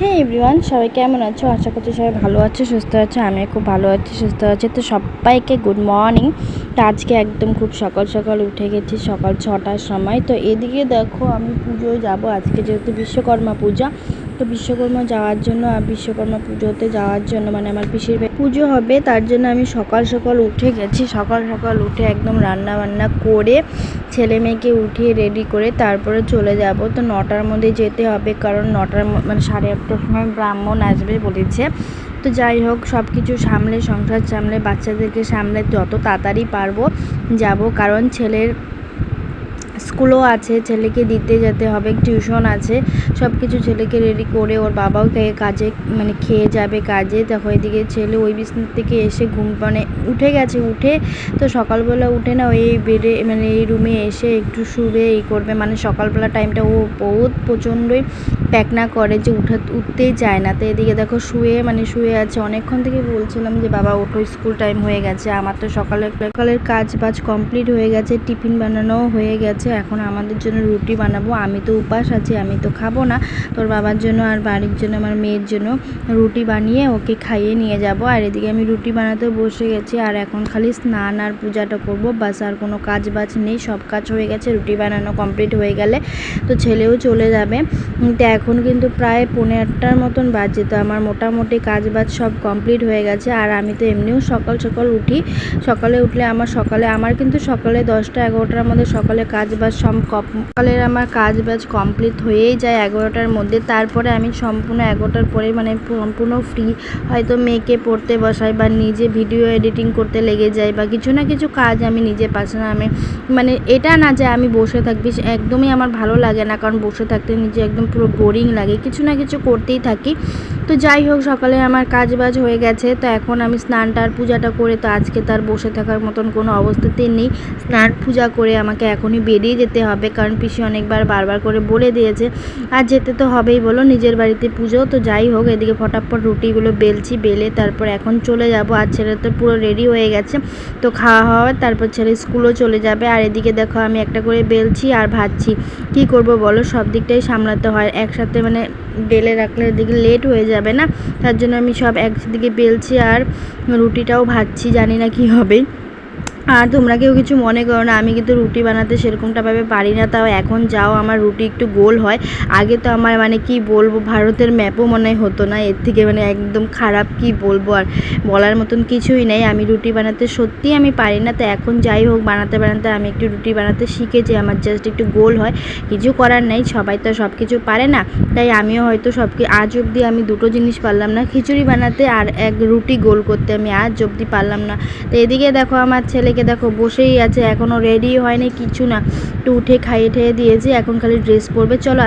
হ্যাঁ এভরিওয়ান সবাই কেমন আছো? আশা করছি সবাই ভালো আছে, সুস্থ আছে আমি খুব ভালো আছি, সুস্থ আছি। তো সবাইকে গুড মর্নিং তো আজকে একদম খুব সকাল সকাল উঠে গেছি, সকাল ছটার সময়। তো এদিকে দেখো, আমি পুজোয় যাব। আজকে যেহেতু বিশ্বকর্মা পূজা তো বিশ্বকর্মা যাওয়ার জন্য আর বিশ্বকর্মা পুজোতে যাওয়ার জন্য মানে আমার পিসির পুজো হবে, তার জন্য আমি সকাল সকাল উঠে গেছি। সকাল সকাল উঠে একদম রান্না বান্না করে ছেলে মেয়েকে উঠিয়ে রেডি করে তারপরে চলে যাব। তো নটার মধ্যে যেতে হবে, কারণ নটার মানে সাড়ে আটটার সময় ব্রাহ্মণ আসবে বলেছে। তো যাই হোক সব কিছু সামলে, সংসার সামলে, বাচ্চাদেরকে সামলে যত তাড়াতাড়ি পারব যাব, কারণ ছেলের স্কুলও আছে, ছেলেকে দিতে যেতে হবে, টিউশন আছে সব কিছু ছেলেকে রেডি করে ওর বাবাও কাজে মানে খেয়ে যাবে কাজে। দেখো এদিকে ছেলে ওই বিছনার থেকে এসে ঘুম মানে উঠে গেছে, উঠে তো সকালবেলা উঠে না ওই বেডে মানে এই রুমে এসে একটু শুবে এই করবে মানে সকালবেলা টাইমটা ও বহুত প্রচণ্ডই প্যাকনা করে যে উঠা উঠতেই চায় না। তো এদিকে দেখো শুয়ে মানে শুয়ে আছে। অনেকক্ষণ থেকে বলছিলাম যে, বাবা, ওঠো, স্কুল টাইম হয়ে গেছে। আমার তো সকালে সকালের কাজ বাজ কমপ্লিট হয়ে গেছে, টিফিন বানানোও হয়ে গেছে। এখন আমাদের জন্য রুটি বানাবো। আমি তো উপাস আছি, আমি তো খাব না। তোর বাবার জন্য আর বাড়ির জন্য, আমার মেয়ের জন্য রুটি বানিয়ে ওকে খাইয়ে নিয়ে যাব। আর এদিকে আমি রুটি বানাতে বসে গেছি, আর এখন খালি স্নান আর পূজাটা করব। বাস, আর কোনো কাজ বাজ নেই, সব কাজ হয়ে গেছে, রুটি বানানো কমপ্লিট হয়ে গেলে তো ছেলেও চলে যাবে। তো এখন কিন্তু প্রায় পৌনে আটটার মতন বাজে, তো আমার মোটামুটি কাজ বাজ সব কমপ্লিট হয়ে গেছে। আর আমি তো এমনিও সকাল সকাল উঠি। সকালে উঠলে আমার সকালে, আমার কিন্তু সকালে দশটা এগারোটার মধ্যে সকালে কাজ বাজ সব কম- সকালের আমার কাজ বাজ কমপ্লিট হয়েই যায় এগারোটার মধ্যে। তারপরে আমি সম্পূর্ণ এগারোটার পরে মানে সম্পূর্ণ ফ্রি হয়তো মেয়েকে পড়তে বসাই বা নিজে ভিডিও এডিটিং করতে লেগে যাই বা কিছু না কিছু কাজ আমি নিজে পাশে আমি মানে এটা না যে আমি বসে থাকবি একদমই আমার ভালো লাগে না। কারণ বসে থাকতে নিজে একদম পুরো বোরিং লাগে। কিছু না কিছু করতেই থাকি। তো যাই হোক, সকালে আমার কাজ বাজ হয়ে গেছে। তো এখন আমি স্নানটা আর পূজাটা করে তো আজকে তার বসে থাকার মতন কোনো অবস্থাতেই নেই। স্নান পূজা করে আমাকে এখনই বেরিয়ে যেতে হবে, কারণ পিসি অনেকবার বারবার করে বলে দিয়েছে, আর যেতে তো হবেই, বলো নিজের বাড়িতে পুজো, তো যাই হোক, এদিকে ফটাফট রুটিগুলো বেলছি, বেলে তারপর এখন চলে যাব, আর ছেলে তো পুরো রেডি হয়ে গেছে, তো খাওয়া হওয়ার, তারপর ছেলে স্কুলও চলে যাবে, আর এদিকে দেখো আমি একটা করে বেলছি আর ভাজছি, কি করব বলো, সব দিকটাই সামলাতে হয়, একসাথে মানে বেলে রাখলে এদিকে লেট হয়ে যাবে না, তার জন্য আমি সব একদিকে বেলছি আর রুটিটাও ভাজছি, জানি না কি হবে। আর তোমরা কেউ কিছু মনে করো না, আমি কিন্তু রুটি বানাতে সেরকমটাভাবে পারি না, তাও এখন যাও, আমার রুটি একটু গোল হয়। আগে তো আমার মানে কি বলব, ভারতের ম্যাপও মনে হতো না, এর থেকে মানে একদম খারাপ কি বলব আর বলার মতন কিছুই নেই। আমি রুটি বানাতে সত্যিই আমি পারি না, তো এখন যাই হোক, বানাতে বানাতে আমি একটু রুটি বানাতে শিখেছি, আমার জাস্ট একটু গোল হয়, কিছু করার নেই, সবাই তো সব কিছু পারে না, তাই আমিও হয়তো সব আজ অবধি আমি দুটো জিনিস পারলাম না, খিচুড়ি বানাতে আর এক রুটি গোল করতে আমি আজ অবধি পারলাম না। তো এদিকে দেখো, আমার ছেলেকে দেখো বসেই আছে এখনও রেডি হয়নি, কিছু না। একটু উঠে খাইয়ে ঠেয়ে দিয়েছি, এখন খালি ড্রেস পরবে। চলো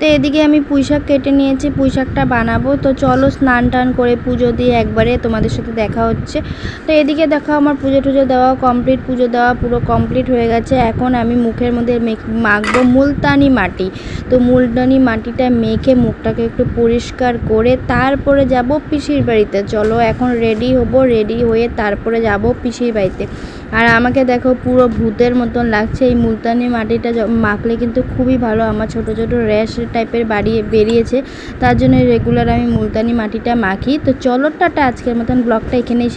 তো এদিকে আমি পুঁই শাক কেটে নিয়েছি পুঁই শাকটা বানাবো। তো চলো স্নান টান করে পুজো দিয়ে একবারে তোমাদের সাথে দেখা হচ্ছে। তো এদিকে দেখো আমার পুজো টুজো দেওয়া কমপ্লিট পুজো দেওয়া পুরো কমপ্লিট হয়ে গেছে। এখন আমি মুখের মধ্যে মেখ- মাখবো মুলতানি মাটি। তো মুলতানি মাটিটা মেখে মুখটাকে একটু পরিষ্কার করে তারপরে যাব পিসির বাড়িতে। চলো এখন রেডি হব রেডি হয়ে তারপরে যাব পিসির বাড়িতে। আর আমাকে দেখো পুরো ভূতের মতন লাগছে। এই মুলতানি মাটিটা মাখলে কিন্তু খুবই ভালো। আমার ছোট ছোট র্যাশ টাইপের বাড়িয়ে বেরিয়েছে। তার জন্য রেগুলার আমি মুলতানি মাটিটা মাখি। তো চলো টাটা, আজকের মতন ব্লগটা এখানেই